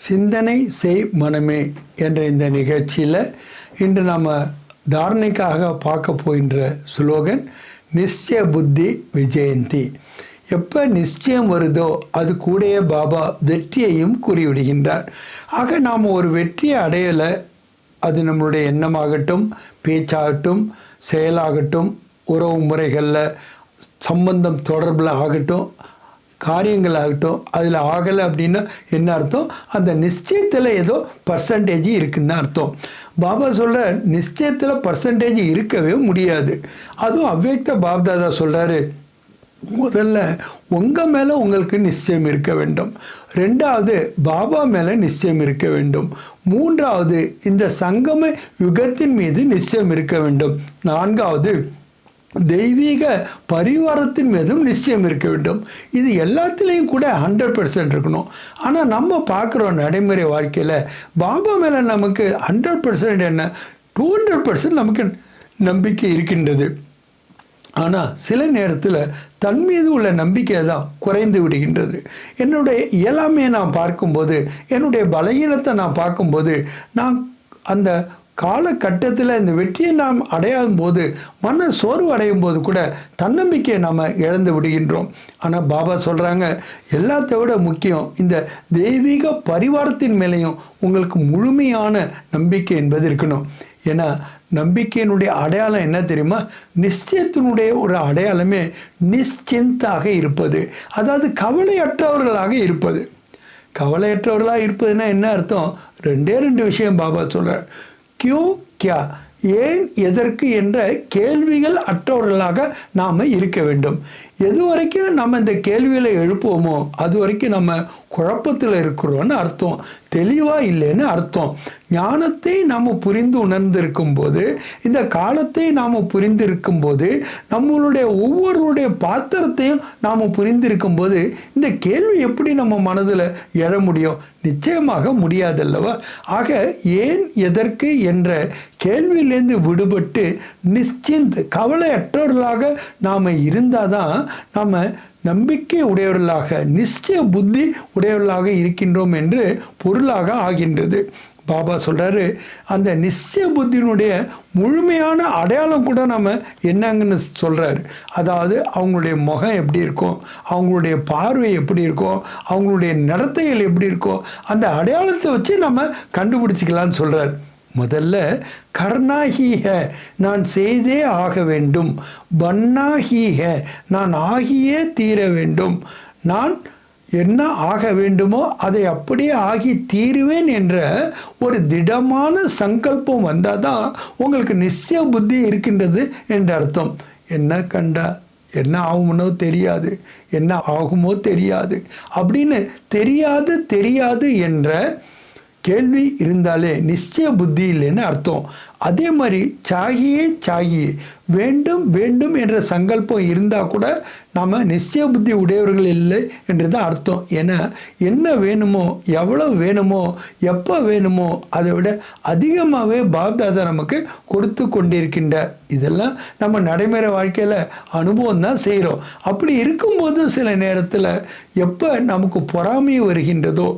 சிந்தனை செய் மனமே என்ற இந்த நிகழ்ச்சியில் இன்று நம்ம தாரணைக்காக பார்க்க போகின்ற ஸ்லோகன் நிச்சய புத்தி விஜயந்தி எப்போ நிச்சயம் வருதோ அது கூடயே பாபா வெற்றியையும் கூறிவிடுகின்றார். ஆக நாம் ஒரு வெற்றியை அடையலை அது நம்மளுடைய எண்ணமாகட்டும் பேச்சாகட்டும் செயலாகட்டும் உறவு முறைகளில் சம்பந்தம் தொடர்பில் ஆகட்டும் காரியங்கள் ஆகட்டும் அதில் ஆகலை அப்படின்னா என்ன அர்த்தம்? அந்த நிச்சயத்தில் ஏதோ பர்சன்டேஜ் இருக்குன்னு அர்த்தம். பாபா சொல்கிற நிச்சயத்தில் பர்சன்டேஜ் இருக்கவே முடியாது. அதுவும் அவ்வியக்த பாப்தாதா சொல்கிறாரு முதல்ல உங்கள் மேலே உங்களுக்கு நிச்சயம் இருக்க வேண்டும். ரெண்டாவது பாபா மேலே நிச்சயம் இருக்க வேண்டும். மூன்றாவது இந்த சங்கம யுகத்தின் மீது நிச்சயம் இருக்க வேண்டும். நான்காவது தெய்வீக பரிவாரத்தின் மீதும் நிச்சயம் இருக்க வேண்டும். இது எல்லாத்துலேயும் கூட ஹண்ட்ரட் பெர்சன்ட் இருக்கணும். ஆனால் நம்ம பார்க்குறோம் நடைமுறை வாழ்க்கையில் பாபா மேலே நமக்கு ஹண்ட்ரட் பர்சன்ட் என்ன? டூ ஹண்ட்ரட் பர்சன்ட் நமக்கு நம்பிக்கை இருக்கின்றது. ஆனால் சில நேரத்தில் தன் மீது உள்ள நம்பிக்கை தான் குறைந்து விடுகின்றது. என்னுடைய இயலாமையை நான் பார்க்கும்போது என்னுடைய பலகீனத்தை நான் பார்க்கும்போது நான் அந்த காலகட்டத்தில் இந்த வெற்றியை நாம் அடையாத போது மன சோர்வு அடையும் போது கூட தன்னம்பிக்கையை நாம் இழந்து விடுகின்றோம். ஆனால் பாபா சொல்கிறாங்க எல்லாத்த விட முக்கியம் இந்த தெய்வீக பரிவாரத்தின் மேலேயும் உங்களுக்கு முழுமையான நம்பிக்கை என்பது இருக்கணும். ஏன்னா நம்பிக்கையினுடைய அடையாளம் என்ன தெரியுமா? நிச்சயத்தினுடைய ஒரு அடையாளமே நிச்சிந்தாக இருப்பது. அதாவது கவலையற்றவர்களாக இருப்பது. கவலையற்றவர்களாக இருப்பதுன்னா என்ன அர்த்தம்? ரெண்டே ரெண்டு விஷயம் பாபா சொல்கிறார் கியூ கியா ஏன் எதற்கு என்ற கேள்விகள் அற்றவர்களாக நாம் இருக்க வேண்டும். எது வரைக்கும் நம்ம இந்த கேள்விகளை எழுப்புவோமோ அது வரைக்கும் நம்ம குழப்பத்தில் இருக்கிறோன்னு அர்த்தம். தெளிவாக இல்லைன்னு அர்த்தம். ஞானத்தை நாம் புரிந்து உணர்ந்திருக்கும் போது இந்த காலத்தை நாம் புரிந்திருக்கும் போது நம்மளுடைய ஒவ்வொருடைய பாத்திரத்தையும் நாம் புரிந்திருக்கும் போது இந்த கேள்வி எப்படி நம்ம மனதில் எழ முடியும்? நிச்சயமாக முடியாதல்லவா? ஆக ஏன் எதற்கு என்ற கேள்வியிலேருந்து விடுபட்டு நிச்சிந்த் கவலையற்றவர்களாக நாம் இருந்தால் தான் நாம் நம்பிக்கை உடையவர்களாக நிச்சய புத்தி உடையவர்களாக இருக்கின்றோம் என்று பொருளாக ஆகின்றது. பாபா சொல்கிறாரு அந்த நிச்சய புத்தியினுடைய முழுமையான அடையாளம் கூட நம்ம என்னங்கன்னு சொல்கிறாரு அதாவது அவங்களுடைய முகம் எப்படி இருக்கும் அவங்களுடைய பார்வை எப்படி இருக்கும் அவங்களுடைய நடத்தைகள் எப்படி இருக்கும் அந்த அடையாளத்தை வச்சு நம்ம கண்டுபிடிச்சிக்கலான்னு சொல்கிறார் முதல்ல கர்ணாகீக நான் செய்தே ஆக வேண்டும். பன்னாகீக நான் ஆகியே தீர வேண்டும். நான் என்ன ஆக வேண்டுமோ அதை அப்படியே ஆகி தீருவேன் என்ற ஒரு திடமான சங்கல்பம் வந்தால் தான் உங்களுக்கு நிச்சய புத்தி இருக்கின்றது என்ற அர்த்தம். என்ன கண்டா? என்ன ஆகுமோ தெரியாது. என்ன ஆகுமோ தெரியாது. அப்படின்னு தெரியாது தெரியாது என்ற கேள்வி இருந்தாலே நிச்சய புத்தி இல்லைன்னு அர்த்தம். அதே மாதிரி சாகியே சாகியே வேண்டும் வேண்டும் என்ற சங்கல்பம் இருந்தால் கூட நாம் நிச்சய புத்தி உடையவர்கள் இல்லை என்று தான் அர்த்தம். ஏன்னா என்ன வேணுமோ எவ்வளோ வேணுமோ எப்போ வேணுமோ அதை விட அதிகமாகவே பாப்தாதா நமக்கு கொடுத்து கொண்டிருக்கின்ற இதெல்லாம் நம்ம நடைமுறை வாழ்க்கையில் அனுபவம் தான் செய்கிறோம் அப்படி இருக்கும்போது சில நேரத்தில் எப்போ நமக்கு பொறாமை வருகின்றதோ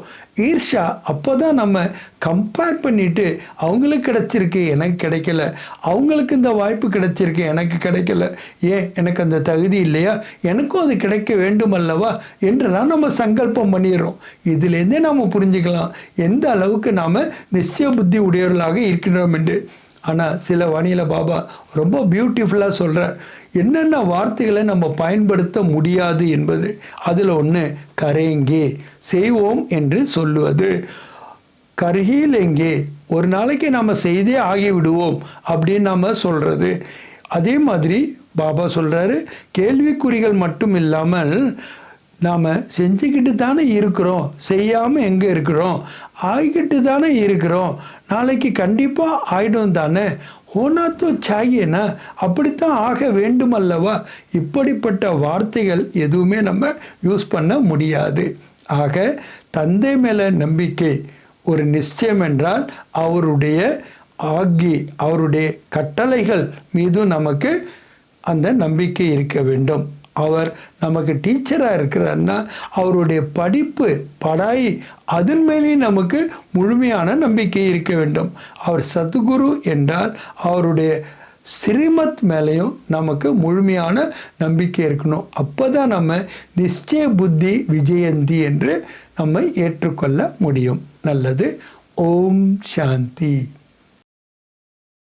ஈர்ஷா அப்போ தான் நம்ம கம்பேர் பண்ணிவிட்டு அவங்களுக்கு கிடச்சிருக்கு எனக்கு கிடைக்கல. அவங்களுக்கு இந்த வாய்ப்பு கிடைச்சிருக்கு. எனக்கு கிடைக்கல. ஏன்? எனக்கு அந்த தகுதி இல்லையா? எனக்கும் அது கிடைக்க வேண்டும் அல்லவா? என்றெல்லாம் நம்ம சங்கல்பம் பண்ணிடுறோம். இதுலேருந்தே நாம் புரிஞ்சுக்கலாம். எந்த அளவுக்கு நாம் நிச்சய புத்தி உடையவர்களாக இருக்கின்றோம் என்று. ஆனால் சில வணியில் பாபா ரொம்ப பியூட்டிஃபுல்லாக சொல்கிறார் என்னென்ன வார்த்தைகளை நம்ம பயன்படுத்த முடியாது என்பது. அதில் ஒன்று கரேங்கே செய்வோம் என்று சொல்லுவது. கருகியில் எங்கே? ஒரு நாளைக்கு நம்ம செய்தே ஆகிவிடுவோம் அப்படின்னு நம்ம சொல்கிறது அதே மாதிரி பாபா சொல்கிறாரு கேள்விக்குறிகள் மட்டும் இல்லாமல் நாம் செஞ்சுக்கிட்டு தானே இருக்கிறோம் செய்யாமல் எங்கே இருக்கிறோம் ஆகிக்கிட்டு தானே இருக்கிறோம் நாளைக்கு கண்டிப்பாக ஆயிடும் தானே. ஹோனாத்தோ சாகியனா அப்படித்தான் ஆக வேண்டும் அல்லவா? இப்படிப்பட்ட வார்த்தைகள் எதுவுமே நம்ம யூஸ் பண்ண முடியாது. ஆக தந்தை மேலே நம்பிக்கை ஒரு நிச்சயம் என்றால் அவருடைய ஆகி அவருடைய கட்டளைகள் மீதும் நமக்கு அந்த நம்பிக்கை இருக்க வேண்டும். அவர் நமக்கு டீச்சராக இருக்கிறாருன்னா அவருடைய படிப்பு படாய் அதன் மேலேயும் நமக்கு முழுமையான நம்பிக்கை இருக்க வேண்டும். அவர் சத்குரு என்றால் அவருடைய ஸ்ரீமத் மேலேயும் நமக்கு முழுமையான நம்பிக்கை இருக்கணும். அப்போ தான் நம்ம நிச்சய புத்தி விஜயந்தி என்று நம்ம ஏற்றுக்கொள்ள முடியும். நல்லது. ஓம் சாந்தி.